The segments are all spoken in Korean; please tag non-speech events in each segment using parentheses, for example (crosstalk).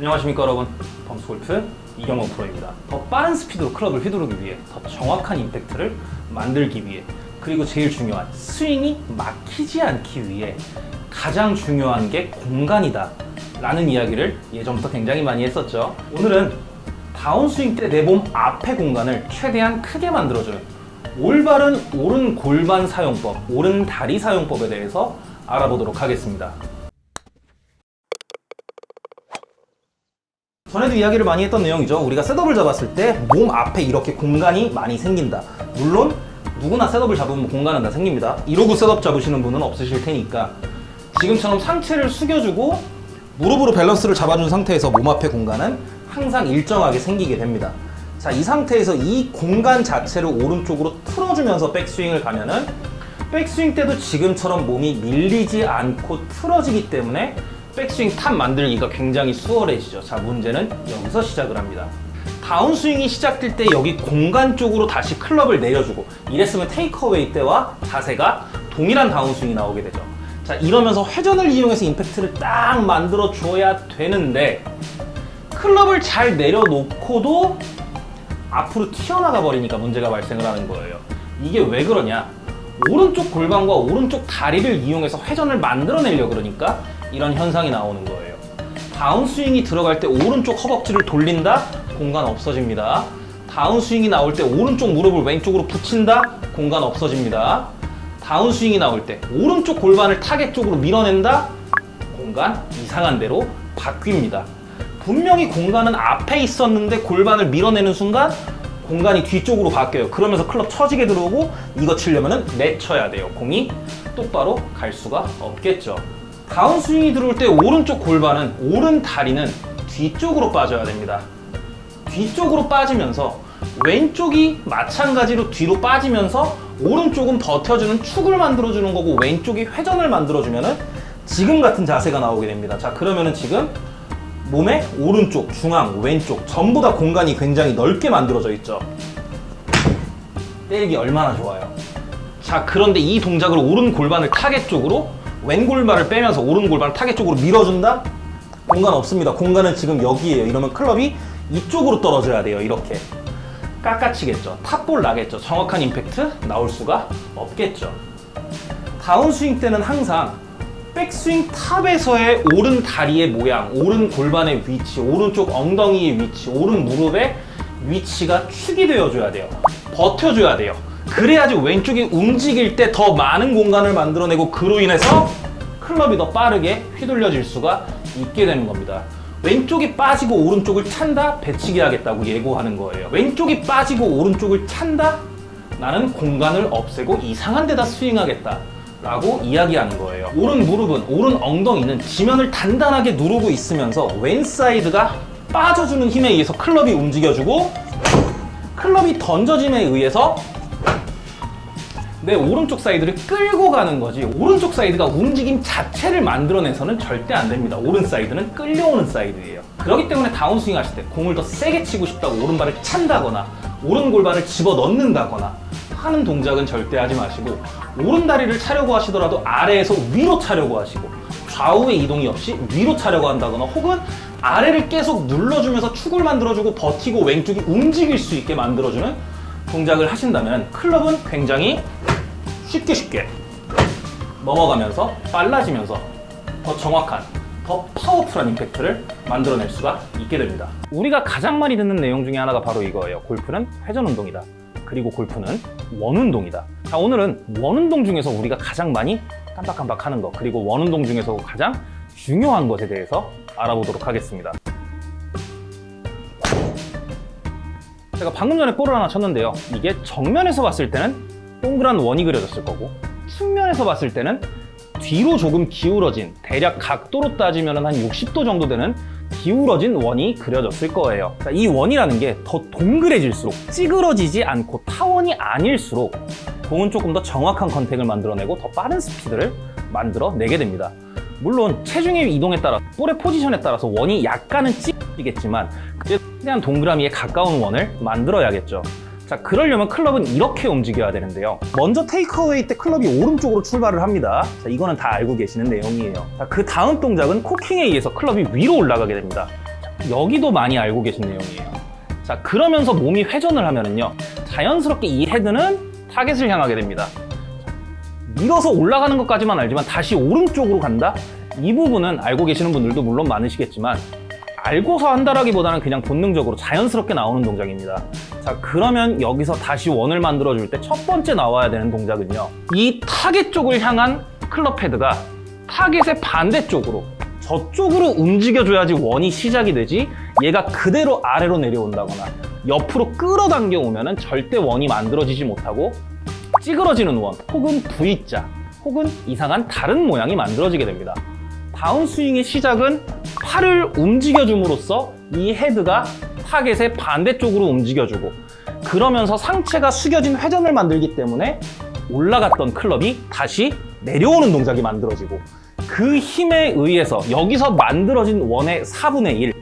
안녕하십니까 여러분. 범스골프 이경호 프로입니다. 더 빠른 스피드로 클럽을 휘두르기 위해 더 정확한 임팩트를 만들기 위해 그리고 제일 중요한 스윙이 막히지 않기 위해 가장 중요한 게 공간이다 라는 이야기를 예전부터 굉장히 많이 했었죠. 오늘은 다운스윙 때 내 몸 앞의 공간을 최대한 크게 만들어주는 올바른 오른 골반 사용법, 오른 다리 사용법에 대해서 알아보도록 하겠습니다. 전에도 이야기를 많이 했던 내용이죠. 우리가 셋업을 잡았을 때 몸 앞에 이렇게 공간이 많이 생긴다. 물론 누구나 셋업을 잡으면 공간은 다 생깁니다. 이러고 셋업 잡으시는 분은 없으실 테니까 지금처럼 상체를 숙여주고 무릎으로 밸런스를 잡아준 상태에서 몸 앞의 공간은 항상 일정하게 생기게 됩니다. 자, 이 상태에서 이 공간 자체를 오른쪽으로 틀어주면서 백스윙을 가면은 백스윙 때도 지금처럼 몸이 밀리지 않고 틀어지기 때문에 백스윙 탑 만들기가 굉장히 수월해지죠. 자, 문제는 여기서 시작을 합니다. 다운스윙이 시작될 때 여기 공간 쪽으로 다시 클럽을 내려주고 이랬으면 테이크어웨이 때와 자세가 동일한 다운스윙이 나오게 되죠. 자, 이러면서 회전을 이용해서 임팩트를 딱 만들어 줘야 되는데 클럽을 잘 내려놓고도 앞으로 튀어나가 버리니까 문제가 발생을 하는 거예요. 이게 왜 그러냐? 오른쪽 골반과 오른쪽 다리를 이용해서 회전을 만들어내려 그러니까 이런 현상이 나오는 거예요. 다운스윙이 들어갈 때 오른쪽 허벅지를 돌린다? 공간 없어집니다. 다운스윙이 나올 때 오른쪽 무릎을 왼쪽으로 붙인다? 공간 없어집니다. 다운스윙이 나올 때 오른쪽 골반을 타겟 쪽으로 밀어낸다? 공간 이상한 대로 바뀝니다. 분명히 공간은 앞에 있었는데 골반을 밀어내는 순간 공간이 뒤쪽으로 바뀌어요. 그러면서 클럽 처지게 들어오고 이거 치려면은 내쳐야 돼요. 공이 똑바로 갈 수가 없겠죠. 다운스윙이 들어올 때 오른쪽 골반은 오른 다리는 뒤쪽으로 빠져야 됩니다. 뒤쪽으로 빠지면서 왼쪽이 마찬가지로 뒤로 빠지면서 오른쪽은 버텨주는 축을 만들어주는 거고 왼쪽이 회전을 만들어주면은 지금 같은 자세가 나오게 됩니다. 자, 그러면은 지금 몸의 오른쪽, 중앙, 왼쪽 전부 다 공간이 굉장히 넓게 만들어져 있죠. 때리기 얼마나 좋아요. 자, 그런데 이 동작을 오른 골반을 타겟 쪽으로 왼 골반을 빼면서 오른 골반을 타겟 쪽으로 밀어준다? 공간 없습니다. 공간은 지금 여기에요. 이러면 클럽이 이쪽으로 떨어져야 돼요. 이렇게. 깎아치겠죠. 탑볼 나겠죠. 정확한 임팩트 나올 수가 없겠죠. 다운스윙 때는 항상 백스윙 탑에서의 오른 다리의 모양, 오른 골반의 위치, 오른쪽 엉덩이의 위치, 오른 무릎의 위치가 축이 되어줘야 돼요. 버텨줘야 돼요. 그래야지 왼쪽이 움직일 때 더 많은 공간을 만들어내고 그로 인해서 클럽이 더 빠르게 휘둘려질 수가 있게 되는 겁니다. 왼쪽이 빠지고 오른쪽을 찬다? 배치기 하겠다고 예고하는 거예요. 왼쪽이 빠지고 오른쪽을 찬다? 나는 공간을 없애고 이상한 데다 스윙하겠다. 라고 이야기하는 거예요. 오른 무릎은, 오른 엉덩이는 지면을 단단하게 누르고 있으면서 왼 사이드가 빠져주는 힘에 의해서 클럽이 움직여주고 클럽이 던져짐에 의해서 내 오른쪽 사이드를 끌고 가는 거지. 오른쪽 사이드가 움직임 자체를 만들어내서는 절대 안 됩니다. 오른 사이드는 끌려오는 사이드예요. 그렇기 때문에 다운스윙 하실 때 공을 더 세게 치고 싶다고 오른발을 찬다거나 오른 골반을 집어 넣는다거나 하는 동작은 절대 하지 마시고 오른 다리를 차려고 하시더라도 아래에서 위로 차려고 하시고 좌우의 이동이 없이 위로 차려고 한다거나 혹은 아래를 계속 눌러주면서 축을 만들어주고 버티고 왼쪽이 움직일 수 있게 만들어주는 동작을 하신다면 클럽은 굉장히 쉽게 쉽게 넘어가면서 빨라지면서 더 정확한 더 파워풀한 임팩트를 만들어낼 수가 있게 됩니다. 우리가 가장 많이 듣는 내용 중에 하나가 바로 이거예요. 골프는 회전 운동이다. 그리고 골프는 원 운동이다. 자, 오늘은 원 운동 중에서 우리가 가장 많이 깜빡깜빡 하는 거, 그리고 원 운동 중에서 가장 중요한 것에 대해서 알아보도록 하겠습니다. 제가 방금 전에 볼을 하나 쳤는데요. 이게 정면에서 봤을 때는 동그란 원이 그려졌을 거고 측면에서 봤을 때는 뒤로 조금 기울어진 대략 각도로 따지면 한 60도 정도 되는 기울어진 원이 그려졌을 거예요. 자, 이 원이라는 게 더 동그래질수록 찌그러지지 않고 타원이 아닐수록 공은 조금 더 정확한 컨택을 만들어내고 더 빠른 스피드를 만들어내게 됩니다. 물론 체중의 이동에 따라 볼의 포지션에 따라서 원이 약간은 찌겠지만 최대한 동그라미에 가까운 원을 만들어야겠죠. 자, 그러려면 클럽은 이렇게 움직여야 되는데요. 먼저 테이크어웨이 때 클럽이 오른쪽으로 출발을 합니다. 자, 이거는 다 알고 계시는 내용이에요. 자, 그 다음 동작은 코킹에 의해서 클럽이 위로 올라가게 됩니다. 자, 여기도 많이 알고 계신 내용이에요. 자, 그러면서 몸이 회전을 하면은요, 자연스럽게 이 헤드는 타겟을 향하게 됩니다. 밀어서 올라가는 것까지만 알지만 다시 오른쪽으로 간다? 이 부분은 알고 계시는 분들도 물론 많으시겠지만 알고서 한다라기보다는 그냥 본능적으로 자연스럽게 나오는 동작입니다. 자, 그러면 여기서 다시 원을 만들어줄 때 첫 번째 나와야 되는 동작은요. 이 타겟 쪽을 향한 클럽 헤드가 타겟의 반대쪽으로 저쪽으로 움직여줘야지 원이 시작이 되지 얘가 그대로 아래로 내려온다거나 옆으로 끌어당겨 오면은 절대 원이 만들어지지 못하고 찌그러지는 원 혹은 V자 혹은 이상한 다른 모양이 만들어지게 됩니다. 다운스윙의 시작은 팔을 움직여줌으로써 이 헤드가 타겟의 반대쪽으로 움직여주고 그러면서 상체가 숙여진 회전을 만들기 때문에 올라갔던 클럽이 다시 내려오는 동작이 만들어지고 그 힘에 의해서 여기서 만들어진 원의 4분의 1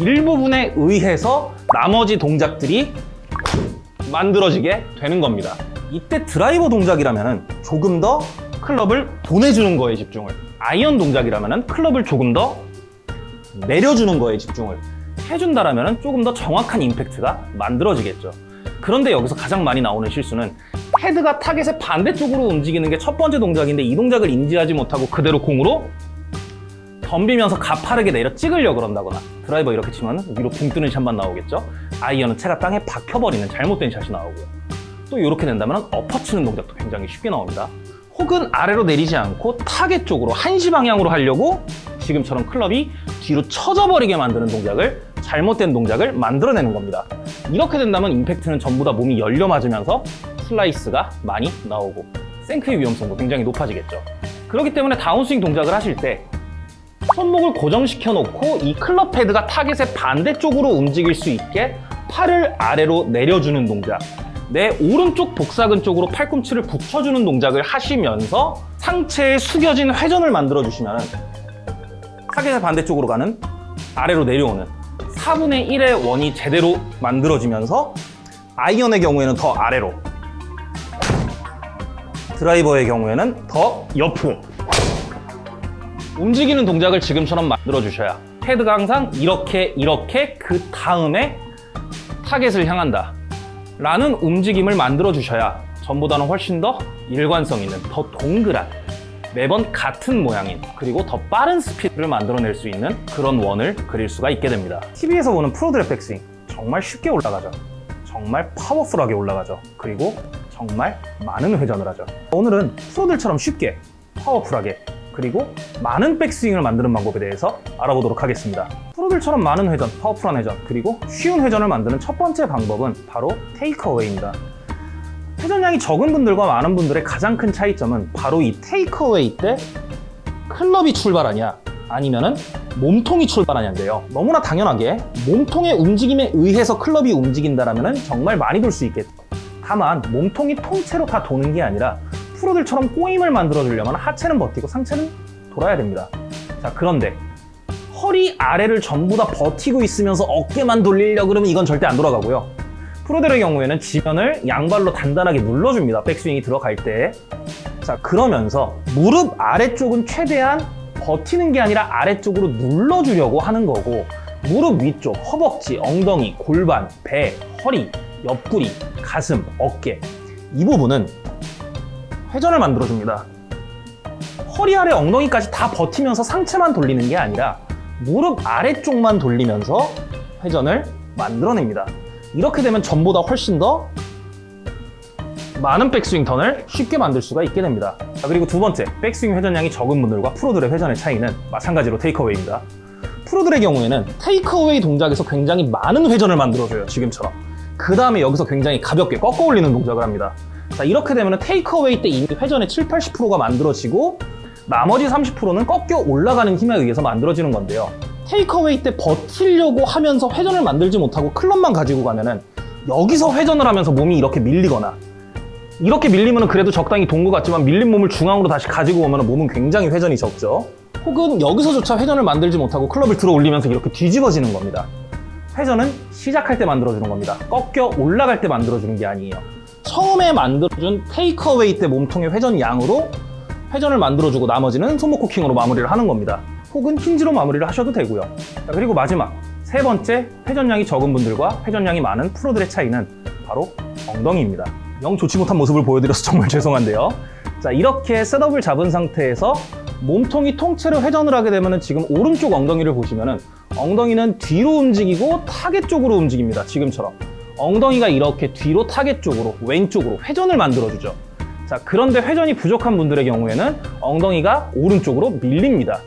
일부분에 의해서 나머지 동작들이 만들어지게 되는 겁니다. 이때 드라이버 동작이라면 조금 더 클럽을 보내주는 거에 집중을 아이언 동작이라면 클럽을 조금 더 내려주는 거에 집중을 해준다라면 조금 더 정확한 임팩트가 만들어지겠죠. 그런데 여기서 가장 많이 나오는 실수는 헤드가 타겟의 반대쪽으로 움직이는 게 첫 번째 동작인데 이 동작을 인지하지 못하고 그대로 공으로 덤비면서 가파르게 내려 찍으려 그런다거나 드라이버 이렇게 치면 위로 붕 뜨는 샷만 나오겠죠. 아이언은 채가 땅에 박혀버리는 잘못된 샷이 나오고요. 또 이렇게 된다면 엎어치는 동작도 굉장히 쉽게 나옵니다. 혹은 아래로 내리지 않고 타겟 쪽으로 한시 방향으로 하려고 지금처럼 클럽이 뒤로 쳐져버리게 만드는 동작을 잘못된 동작을 만들어내는 겁니다. 이렇게 된다면 임팩트는 전부 다 몸이 열려 맞으면서 슬라이스가 많이 나오고 생크의 위험성도 굉장히 높아지겠죠. 그렇기 때문에 다운스윙 동작을 하실 때 손목을 고정시켜 놓고 이 클럽 헤드가 타겟의 반대쪽으로 움직일 수 있게 팔을 아래로 내려주는 동작. 내 오른쪽 복사근 쪽으로 팔꿈치를 붙여주는 동작을 하시면서 상체에 숙여진 회전을 만들어 주시면 타겟의 반대쪽으로 가는 아래로 내려오는 4분의 1의 원이 제대로 만들어지면서 아이언의 경우에는 더 아래로 드라이버의 경우에는 더 옆으로 움직이는 동작을 지금처럼 만들어 주셔야 헤드가 항상 이렇게 이렇게 그 다음에 타겟을 향한다 라는 움직임을 만들어 주셔야 전보다는 훨씬 더 일관성 있는 더 동그란 매번 같은 모양인 그리고 더 빠른 스피드를 만들어낼 수 있는 그런 원을 그릴 수가 있게 됩니다. TV에서 보는 프로들의 백스윙 정말 쉽게 올라가죠. 정말 파워풀하게 올라가죠. 그리고 정말 많은 회전을 하죠. 오늘은 프로들처럼 쉽게 파워풀하게 그리고 많은 백스윙을 만드는 방법에 대해서 알아보도록 하겠습니다. 프로들처럼 많은 회전, 파워풀한 회전, 그리고 쉬운 회전을 만드는 첫 번째 방법은 바로 테이크어웨이입니다. 회전량이 적은 분들과 많은 분들의 가장 큰 차이점은 바로 이 테이크어웨이 때 클럽이 출발하냐 아니면은 몸통이 출발하냐인데요. 너무나 당연하게 몸통의 움직임에 의해서 클럽이 움직인다라면 정말 많이 돌 수 있겠죠. 다만 몸통이 통째로 다 도는 게 아니라 프로들처럼 꼬임을 만들어주려면 하체는 버티고 상체는 돌아야 됩니다. 자, 그런데 허리 아래를 전부 다 버티고 있으면서 어깨만 돌리려 그러면 이건 절대 안 돌아가고요. 프로들의 경우에는 지면을 양발로 단단하게 눌러줍니다. 백스윙이 들어갈 때. 자, 그러면서 무릎 아래쪽은 최대한 버티는 게 아니라 아래쪽으로 눌러주려고 하는 거고, 무릎 위쪽, 허벅지, 엉덩이, 골반, 배, 허리, 옆구리, 가슴, 어깨. 이 부분은 회전을 만들어줍니다. 허리 아래 엉덩이까지 다 버티면서 상체만 돌리는 게 아니라 무릎 아래쪽만 돌리면서 회전을 만들어냅니다. 이렇게 되면 전보다 훨씬 더 많은 백스윙 턴을 쉽게 만들 수가 있게 됩니다. 자, 그리고 두 번째, 백스윙 회전량이 적은 분들과 프로들의 회전의 차이는 마찬가지로 테이크어웨이입니다. 프로들의 경우에는 테이크어웨이 동작에서 굉장히 많은 회전을 만들어줘요, 지금처럼. 그 다음에 여기서 굉장히 가볍게 꺾어 올리는 동작을 합니다. 자, 이렇게 되면 테이크어웨이 때 이미 회전의 7, 80%가 만들어지고 나머지 30%는 꺾여 올라가는 힘에 의해서 만들어지는 건데요. 테이크어웨이 때 버티려고 하면서 회전을 만들지 못하고 클럽만 가지고 가면은 여기서 회전을 하면서 몸이 이렇게 밀리거나 이렇게 밀리면 그래도 적당히 돈 것 같지만 밀린 몸을 중앙으로 다시 가지고 오면 몸은 굉장히 회전이 적죠. 혹은 여기서조차 회전을 만들지 못하고 클럽을 들어 올리면서 이렇게 뒤집어지는 겁니다. 회전은 시작할 때 만들어주는 겁니다. 꺾여 올라갈 때 만들어주는 게 아니에요. 처음에 만들어준 테이크어웨이 때 몸통의 회전 양으로 회전을 만들어주고 나머지는 손목 코킹으로 마무리를 하는 겁니다. 혹은 힌지로 마무리를 하셔도 되고요. 자, 그리고 마지막 세세 번째, 회전량이 적은 분들과 회전량이 많은 프로들의 차이는 바로 엉덩이입니다. 영 좋지 못한 모습을 보여드려서 (laughs) 정말 죄송한데요. 자, 이렇게 셋업을 잡은 상태에서 몸통이 통째로 회전을 하게 되면 지금 오른쪽 엉덩이를 보시면은 엉덩이는 뒤로 움직이고 타겟 쪽으로 움직입니다. 지금처럼. 엉덩이가 이렇게 뒤로 타겟 쪽으로, 왼쪽으로 회전을 만들어주죠. 자, 그런데 회전이 부족한 분들의 경우에는 엉덩이가 오른쪽으로 밀립니다.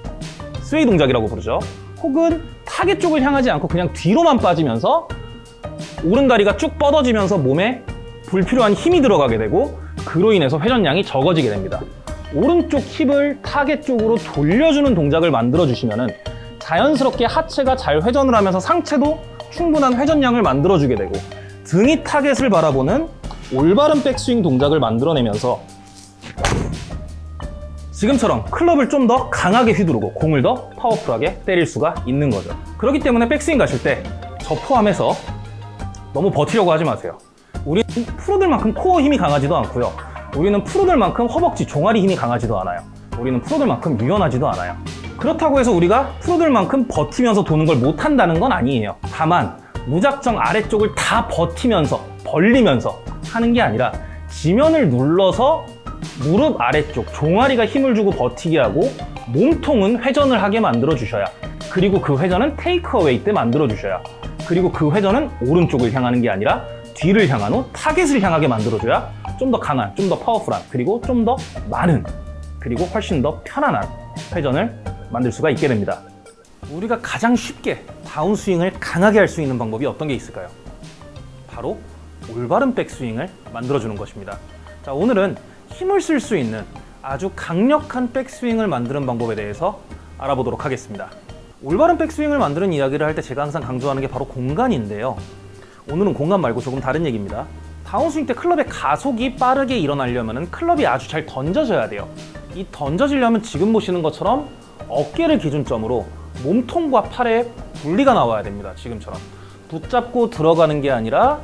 스웨이 동작이라고 부르죠. 혹은 타겟 쪽을 향하지 않고 그냥 뒤로만 빠지면서 오른 다리가 쭉 뻗어지면서 몸에 불필요한 힘이 들어가게 되고 그로 인해서 회전량이 적어지게 됩니다. 오른쪽 힙을 타겟 쪽으로 돌려주는 동작을 만들어 주시면은 자연스럽게 하체가 잘 회전을 하면서 상체도 충분한 회전량을 만들어 주게 되고 등이 타겟을 바라보는 올바른 백스윙 동작을 만들어내면서 지금처럼 클럽을 좀 더 강하게 휘두르고 공을 더 파워풀하게 때릴 수가 있는 거죠. 그렇기 때문에 백스윙 가실 때 저 포함해서 너무 버티려고 하지 마세요. 우리는 프로들만큼 코어 힘이 강하지도 않고요. 우리는 프로들만큼 허벅지, 종아리 힘이 강하지도 않아요. 우리는 프로들만큼 유연하지도 않아요. 그렇다고 해서 우리가 프로들만큼 버티면서 도는 걸 못한다는 건 아니에요. 다만 무작정 아래쪽을 다 버티면서 벌리면서 하는 게 아니라 지면을 눌러서 무릎 아래쪽 종아리가 힘을 주고 버티게 하고 몸통은 회전을 하게 만들어 주셔야 그리고 그 회전은 테이크어웨이 때 만들어 주셔야 그리고 그 회전은 오른쪽을 향하는 게 아니라 뒤를 향한 후 타겟을 향하게 만들어 줘야 좀 더 강한, 좀 더 파워풀한 그리고 좀 더 많은 그리고 훨씬 더 편안한 회전을 만들 수가 있게 됩니다. 우리가 가장 쉽게 다운스윙을 강하게 할 수 있는 방법이 어떤 게 있을까요? 바로 올바른 백스윙을 만들어주는 것입니다. 자, 오늘은 힘을 쓸 수 있는 아주 강력한 백스윙을 만드는 방법에 대해서 알아보도록 하겠습니다. 올바른 백스윙을 만드는 이야기를 할 때 제가 항상 강조하는 게 바로 공간인데요. 오늘은 공간 말고 조금 다른 얘기입니다. 다운스윙 때 클럽의 가속이 빠르게 일어나려면 클럽이 아주 잘 던져져야 돼요. 이 던져지려면 지금 보시는 것처럼 어깨를 기준점으로 몸통과 팔에 분리가 나와야 됩니다. 지금처럼. 붙잡고 들어가는 게 아니라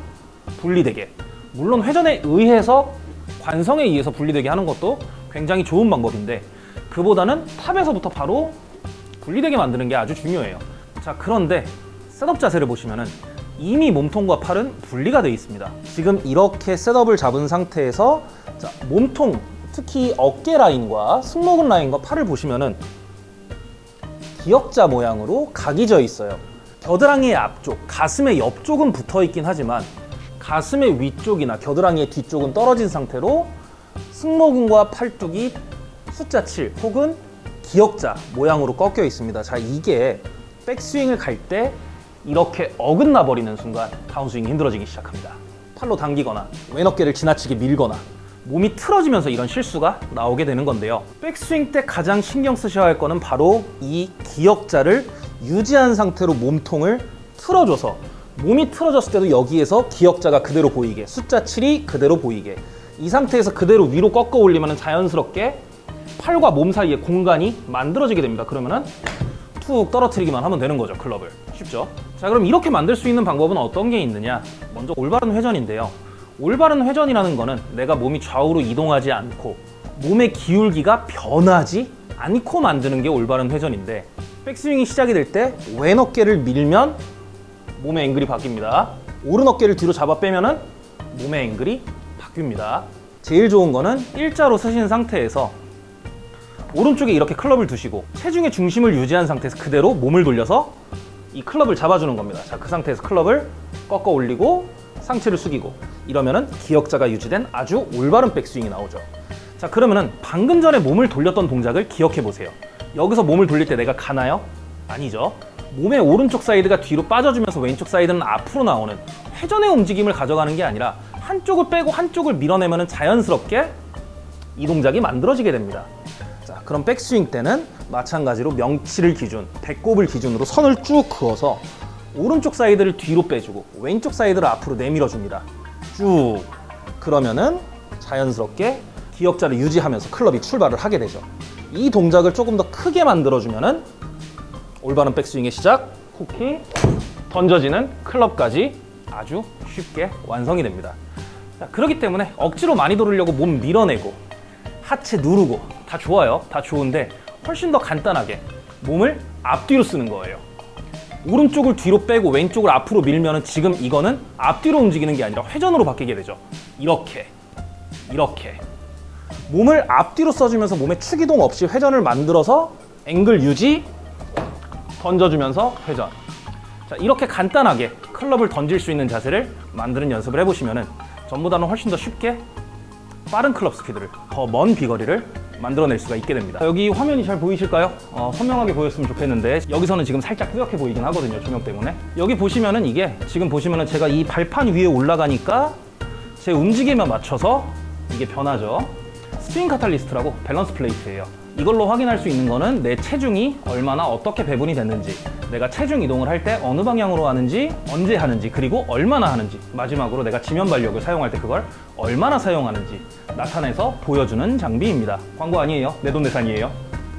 분리되게. 물론 회전에 의해서 관성에 의해서 분리되게 하는 것도 굉장히 좋은 방법인데 그보다는 탑에서부터 바로 분리되게 만드는 게 아주 중요해요. 자, 그런데 셋업 자세를 보시면은 이미 몸통과 팔은 분리가 되어 있습니다. 지금 이렇게 셋업을 잡은 상태에서 자, 몸통, 특히 어깨 라인과 승모근 라인과 팔을 보시면은 기역자 모양으로 각이 져 있어요. 겨드랑이의 앞쪽, 가슴의 옆쪽은 붙어 있긴 하지만 가슴의 위쪽이나 겨드랑이의 뒤쪽은 떨어진 상태로 승모근과 팔 쪽이 숫자 7 혹은 기역자 모양으로 꺾여 있습니다. 자, 이게 백스윙을 갈 때 이렇게 어긋나 버리는 순간 다운스윙이 힘들어지기 시작합니다. 팔로 당기거나 왼 어깨를 지나치게 밀거나 몸이 틀어지면서 이런 실수가 나오게 되는 건데요. 백스윙 때 가장 신경 쓰셔야 할 거는 바로 이 기역자를 유지한 상태로 몸통을 틀어줘서 몸이 틀어졌을 때도 여기에서 기역자가 그대로 보이게 숫자 7이 그대로 보이게 이 상태에서 그대로 위로 꺾어 올리면 자연스럽게 팔과 몸 사이에 공간이 만들어지게 됩니다. 그러면은 툭 떨어뜨리기만 하면 되는 거죠, 클럽을. 쉽죠? 자, 그럼 이렇게 만들 수 있는 방법은 어떤 게 있느냐? 먼저 올바른 회전인데요. 올바른 회전이라는 거는 내가 몸이 좌우로 이동하지 않고 몸의 기울기가 변하지 않고 만드는 게 올바른 회전인데 백스윙이 시작이 될 때 왼 어깨를 밀면 몸의 앵글이 바뀝니다. 오른 어깨를 뒤로 잡아 빼면은 몸의 앵글이 바뀝니다. 제일 좋은 거는 일자로 서신 상태에서 오른쪽에 이렇게 클럽을 두시고 체중의 중심을 유지한 상태에서 그대로 몸을 돌려서 이 클럽을 잡아주는 겁니다. 자, 그 상태에서 클럽을 꺾어 올리고 상체를 숙이고 이러면은 기역자가 유지된 아주 올바른 백스윙이 나오죠. 자, 그러면은 방금 전에 몸을 돌렸던 동작을 기억해 보세요. 여기서 몸을 돌릴 때 내가 가나요? 아니죠. 몸의 오른쪽 사이드가 뒤로 빠져주면서 왼쪽 사이드는 앞으로 나오는 회전의 움직임을 가져가는 게 아니라 한쪽을 빼고 한쪽을 밀어내면 자연스럽게 이 동작이 만들어지게 됩니다. 자, 그럼 백스윙 때는 마찬가지로 명치를 기준, 배꼽을 기준으로 선을 쭉 그어서 오른쪽 사이드를 뒤로 빼주고 왼쪽 사이드를 앞으로 내밀어 줍니다. 쭉. 그러면은 자연스럽게 기역자를 유지하면서 클럽이 출발을 하게 되죠. 이 동작을 조금 더 크게 만들어 주면은 올바른 백스윙의 시작, 후키, 던져지는 클럽까지 아주 쉽게 완성이 됩니다. 자, 그렇기 때문에 억지로 많이 돌으려고 몸 밀어내고 하체 누르고 다 좋아요. 다 좋은데 훨씬 더 간단하게 몸을 앞뒤로 쓰는 거예요. 오른쪽을 뒤로 빼고 왼쪽을 앞으로 밀면은 지금 이거는 앞뒤로 움직이는 게 아니라 회전으로 바뀌게 되죠. 이렇게, 이렇게. 몸을 앞뒤로 써주면서 몸에 축이동 없이 회전을 만들어서 앵글 유지, 던져주면서 회전. 자, 이렇게 간단하게 클럽을 던질 수 있는 자세를 만드는 연습을 해보시면은 전보다는 훨씬 더 쉽게 빠른 클럽 스피드를 더 먼 비거리를 만들어낼 수가 있게 됩니다. 자, 여기 화면이 잘 보이실까요? 어, 선명하게 보였으면 좋겠는데 여기서는 지금 살짝 뿌옇게 보이긴 하거든요 조명 때문에 여기 보시면은 이게 지금 보시면은 제가 이 발판 위에 올라가니까 제 움직임에 맞춰서 이게 변하죠. 스윙 카탈리스트라고 밸런스 플레이트예요. 이걸로 확인할 수 있는 거는 내 체중이 얼마나 어떻게 배분이 됐는지, 내가 체중 이동을 할 때 어느 방향으로 하는지, 언제 하는지, 그리고 얼마나 하는지, 마지막으로 내가 지면 발력을 사용할 때 그걸 얼마나 사용하는지 나타내서 보여주는 장비입니다. 광고 아니에요. 내 돈내산이에요.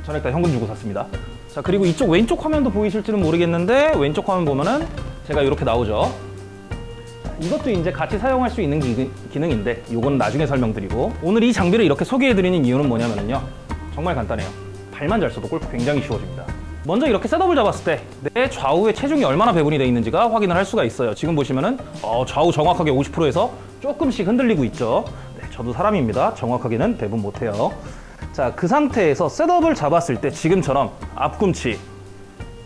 전액 다 현금 주고 샀습니다. 자, 그리고 이쪽 왼쪽 화면도 보이실지는 모르겠는데 왼쪽 화면 보면은 제가 이렇게 나오죠. 이것도 이제 같이 사용할 수 있는 기, 기능인데 이건 나중에 설명드리고 오늘 이 장비를 이렇게 소개해드리는 이유는 뭐냐면요 정말 간단해요. 발만 잘 써도 골프 굉장히 쉬워집니다. 먼저 이렇게 셋업을 잡았을 때 내 좌우에 체중이 얼마나 배분이 되어 있는지가 확인을 할 수가 있어요. 지금 보시면은 어, 좌우 정확하게 50%에서 조금씩 흔들리고 있죠. 네, 저도 사람입니다. 정확하게는 배분 못해요. 자 그 상태에서 셋업을 잡았을 때 지금처럼 앞꿈치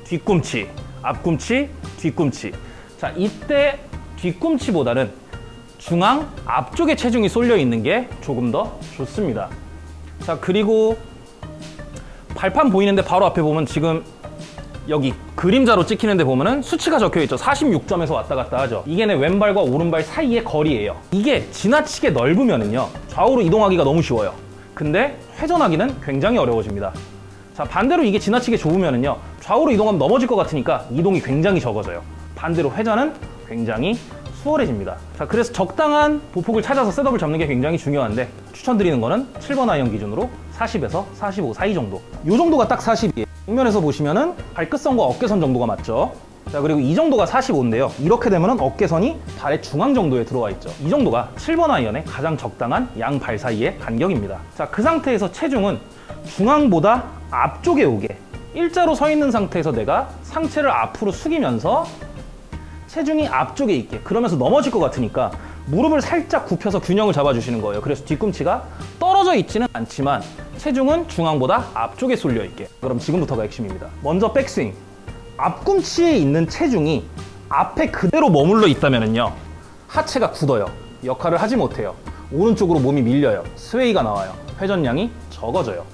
뒤꿈치, 앞꿈치, 뒤꿈치. 자, 이때 뒤꿈치보다는 중앙 앞쪽에 체중이 쏠려 있는 게 조금 더 좋습니다. 자, 그리고 발판 보이는데 바로 앞에 보면 지금 여기 그림자로 찍히는데 보면은 수치가 적혀 있죠. 46점에서 왔다 갔다 하죠. 이게 내 왼발과 오른발 사이의 거리예요. 이게 지나치게 넓으면은요. 좌우로 이동하기가 너무 쉬워요. 근데 회전하기는 굉장히 어려워집니다. 자, 반대로 이게 지나치게 좁으면은요. 좌우로 이동하면 넘어질 것 같으니까 이동이 굉장히 적어져요. 반대로 회전은 굉장히 수월해집니다. 자, 그래서 적당한 보폭을 찾아서 셋업을 잡는 게 굉장히 중요한데 추천드리는 거는 7번 아이언 기준으로 40에서 45 사이 정도. 이 정도가 딱 40이에요. 정면에서 보시면은 발끝선과 어깨선 정도가 맞죠. 자, 그리고 이 정도가 45인데요. 이렇게 되면은 어깨선이 발의 중앙 정도에 들어와 있죠. 이 정도가 7번 아이언의 가장 적당한 양 발 사이의 간격입니다. 자, 그 상태에서 체중은 중앙보다 앞쪽에 오게 일자로 서 있는 상태에서 내가 상체를 앞으로 숙이면서 체중이 앞쪽에 있게 그러면서 넘어질 것 같으니까 무릎을 살짝 굽혀서 균형을 잡아주시는 거예요. 그래서 뒤꿈치가 떨어져 있지는 않지만 체중은 중앙보다 앞쪽에 쏠려 있게. 그럼 지금부터가 핵심입니다. 먼저 백스윙. 앞꿈치에 있는 체중이 앞에 그대로 머물러 있다면요 하체가 굳어요. 역할을 하지 못해요. 오른쪽으로 몸이 밀려요. 스웨이가 나와요. 회전량이 적어져요.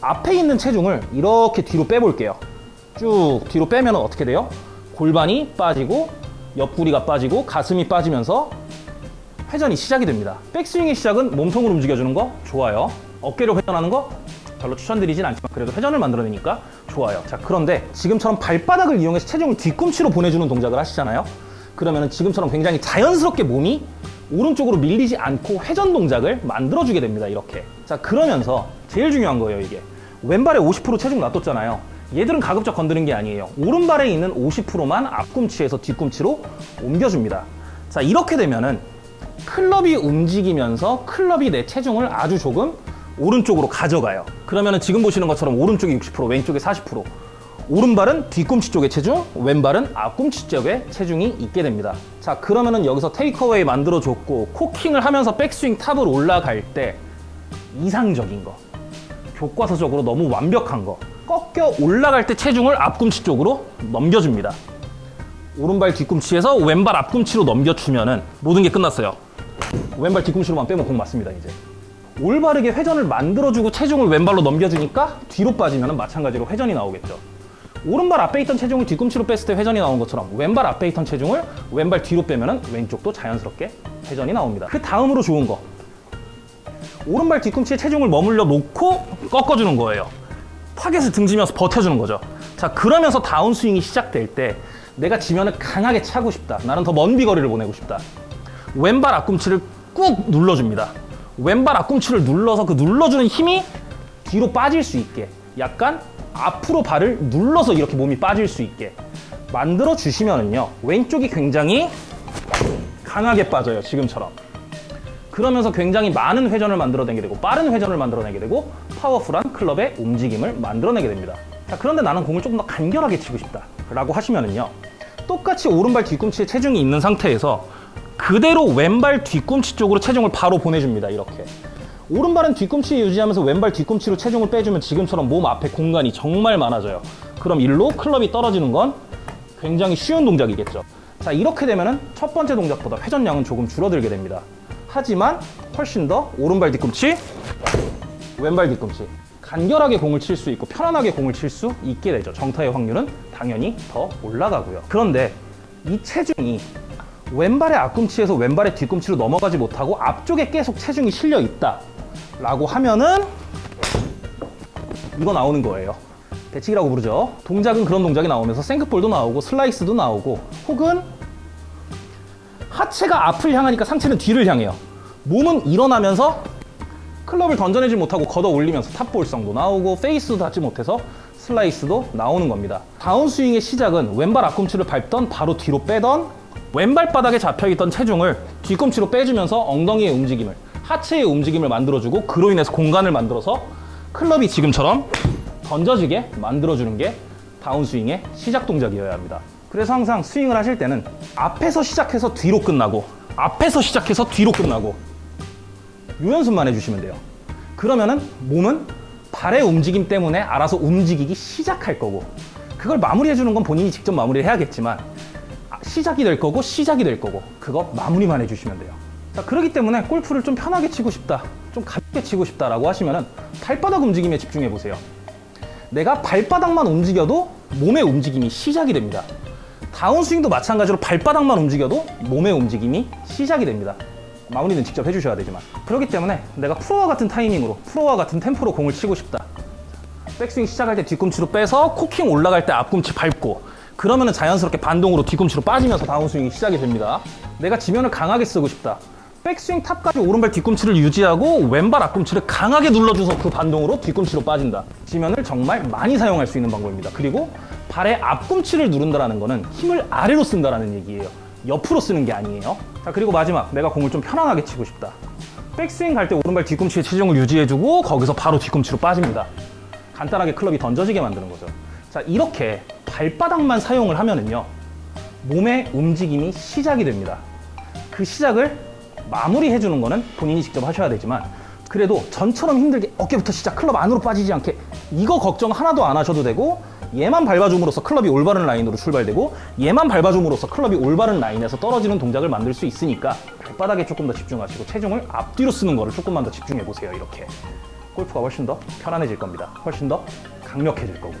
앞에 있는 체중을 이렇게 뒤로 빼볼게요. 쭉 뒤로 빼면 어떻게 돼요? 골반이 빠지고 옆구리가 빠지고 가슴이 빠지면서 회전이 시작이 됩니다. 백스윙의 시작은 몸통을 움직여주는 거 좋아요. 어깨를 회전하는 거 별로 추천드리진 않지만 그래도 회전을 만들어내니까 좋아요. 자 그런데 지금처럼 발바닥을 이용해서 체중을 뒤꿈치로 보내주는 동작을 하시잖아요. 그러면 지금처럼 굉장히 자연스럽게 몸이 오른쪽으로 밀리지 않고 회전 동작을 만들어주게 됩니다. 이렇게. 자 그러면서 제일 중요한 거예요 이게. 왼발에 50% 체중 놔뒀잖아요. 얘들은 가급적 건드는 게 아니에요. 오른발에 있는 50%만 앞꿈치에서 뒤꿈치로 옮겨줍니다. 자 이렇게 되면은 클럽이 움직이면서 클럽이 내 체중을 아주 조금 오른쪽으로 가져가요. 그러면은 지금 보시는 것처럼 오른쪽이 60%, 왼쪽이 40%. 오른발은 뒤꿈치 쪽의 체중, 왼발은 앞꿈치 쪽의 체중이 있게 됩니다. 자, 그러면은 여기서 테이크어웨이 만들어줬고, 코킹을 하면서 백스윙 탑을 올라갈 때 이상적인 거, 교과서적으로 너무 완벽한 거, 꺾여 올라갈 때 체중을 앞꿈치 쪽으로 넘겨줍니다. 오른발 뒤꿈치에서 왼발 앞꿈치로 넘겨주면은 모든 게 끝났어요. 왼발 뒤꿈치로만 빼면 공 맞습니다, 이제. 올바르게 회전을 만들어주고 체중을 왼발로 넘겨주니까 뒤로 빠지면 마찬가지로 회전이 나오겠죠. 오른발 앞에 있던 체중을 뒤꿈치로 뺐을 때 회전이 나온 것처럼 왼발 앞에 있던 체중을 왼발 뒤로 빼면 왼쪽도 자연스럽게 회전이 나옵니다. 그 다음으로 좋은 거. 오른발 뒤꿈치에 체중을 머물러 놓고 꺾어주는 거예요. 타겟을 등지면서 버텨주는 거죠. 자, 그러면서 다운스윙이 시작될 때 내가 지면을 강하게 차고 싶다. 나는 더 먼 비거리를 보내고 싶다. 왼발 앞꿈치를 꾹 눌러줍니다. 왼발 앞꿈치를 눌러서 그 눌러주는 힘이 뒤로 빠질 수 있게 약간 앞으로 발을 눌러서 이렇게 몸이 빠질 수 있게 만들어 주시면은요 왼쪽이 굉장히 강하게 빠져요 지금처럼 그러면서 굉장히 많은 회전을 만들어내게 되고 빠른 회전을 만들어내게 되고 파워풀한 클럽의 움직임을 만들어내게 됩니다 자 그런데 나는 공을 조금 더 간결하게 치고 싶다 라고 하시면은요. 똑같이 오른발 뒤꿈치에 체중이 있는 상태에서 그대로 왼발 뒤꿈치 쪽으로 체중을 바로 보내줍니다. 이렇게. 오른발은 뒤꿈치에 유지하면서 왼발 뒤꿈치로 체중을 빼주면 지금처럼 몸 앞에 공간이 정말 많아져요. 그럼 일로 클럽이 떨어지는 건 굉장히 쉬운 동작이겠죠. 자, 이렇게 되면은 첫 번째 동작보다 회전량은 조금 줄어들게 됩니다. 하지만 훨씬 더 오른발 뒤꿈치, 왼발 뒤꿈치 간결하게 공을 칠 수 있고 편안하게 공을 칠 수 있게 되죠. 정타의 확률은 당연히 더 올라가고요. 그런데 이 체중이 왼발의 앞꿈치에서 왼발의 뒤꿈치로 넘어가지 못하고 앞쪽에 계속 체중이 실려 있다 라고 하면은 이거 나오는 거예요. 대치기라고 부르죠. 동작은 그런 동작이 나오면서 생크볼도 나오고 슬라이스도 나오고 혹은 하체가 앞을 향하니까 상체는 뒤를 향해요. 몸은 일어나면서 클럽을 던져내지 못하고 걷어 올리면서 탑볼성도 나오고 페이스도 닿지 못해서 슬라이스도 나오는 겁니다. 다운스윙의 시작은 왼발 앞꿈치를 밟던 바로 뒤로 빼던 왼발 바닥에 잡혀있던 체중을 뒤꿈치로 빼주면서 엉덩이의 움직임을 하체의 움직임을 만들어주고 그로 인해서 공간을 만들어서 클럽이 지금처럼 던져지게 만들어주는 게 다운스윙의 시작 동작이어야 합니다. 그래서 항상 스윙을 하실 때는 앞에서 시작해서 뒤로 끝나고 앞에서 시작해서 뒤로 끝나고 요 연습만 해주시면 돼요. 그러면은 몸은 발의 움직임 때문에 알아서 움직이기 시작할 거고 그걸 마무리해주는 건 본인이 직접 마무리를 해야겠지만 아, 시작이 될 거고 시작이 될 거고 그거 마무리만 해주시면 돼요. 자 그렇기 때문에 골프를 좀 편하게 치고 싶다, 좀 가볍게 치고 싶다라고 하시면은 발바닥 움직임에 집중해 보세요. 내가 발바닥만 움직여도 몸의 움직임이 시작이 됩니다. 다운스윙도 마찬가지로 발바닥만 움직여도 몸의 움직임이 시작이 됩니다. 마무리는 직접 해주셔야 되지만 그렇기 때문에 내가 프로와 같은 타이밍으로 프로와 같은 템포로 공을 치고 싶다. 백스윙 시작할 때 뒤꿈치로 빼서 코킹 올라갈 때 앞꿈치 밟고 그러면은 자연스럽게 반동으로 뒤꿈치로 빠지면서 다운스윙이 시작이 됩니다. 내가 지면을 강하게 쓰고 싶다. 백스윙 탑까지 오른발 뒤꿈치를 유지하고 왼발 앞꿈치를 강하게 눌러줘서 그 반동으로 뒤꿈치로 빠진다. 지면을 정말 많이 사용할 수 있는 방법입니다. 그리고 발의 앞꿈치를 누른다라는 거는 힘을 아래로 쓴다라는 얘기예요. 옆으로 쓰는 게 아니에요. 자, 그리고 마지막 내가 공을 좀 편안하게 치고 싶다. 백스윙 갈 때 오른발 뒤꿈치에 체중을 유지해주고 거기서 바로 뒤꿈치로 빠집니다. 간단하게 클럽이 던져지게 만드는 거죠. 자, 이렇게 발바닥만 사용을 하면은요, 몸의 움직임이 시작이 됩니다. 그 시작을 마무리해 주는 거는 본인이 직접 하셔야 되지만, 그래도 전처럼 힘들게 어깨부터 시작, 클럽 안으로 빠지지 않게 이거 걱정 하나도 안 하셔도 되고, 얘만 밟아줌으로써 클럽이 올바른 라인으로 출발되고, 얘만 밟아줌으로써 클럽이 올바른 라인에서 떨어지는 동작을 만들 수 있으니까, 발바닥에 조금 더 집중하시고, 체중을 앞뒤로 쓰는 거를 조금만 더 집중해 보세요, 이렇게. 골프가 훨씬 더 편안해질 겁니다. 훨씬 더 강력해질 거고요.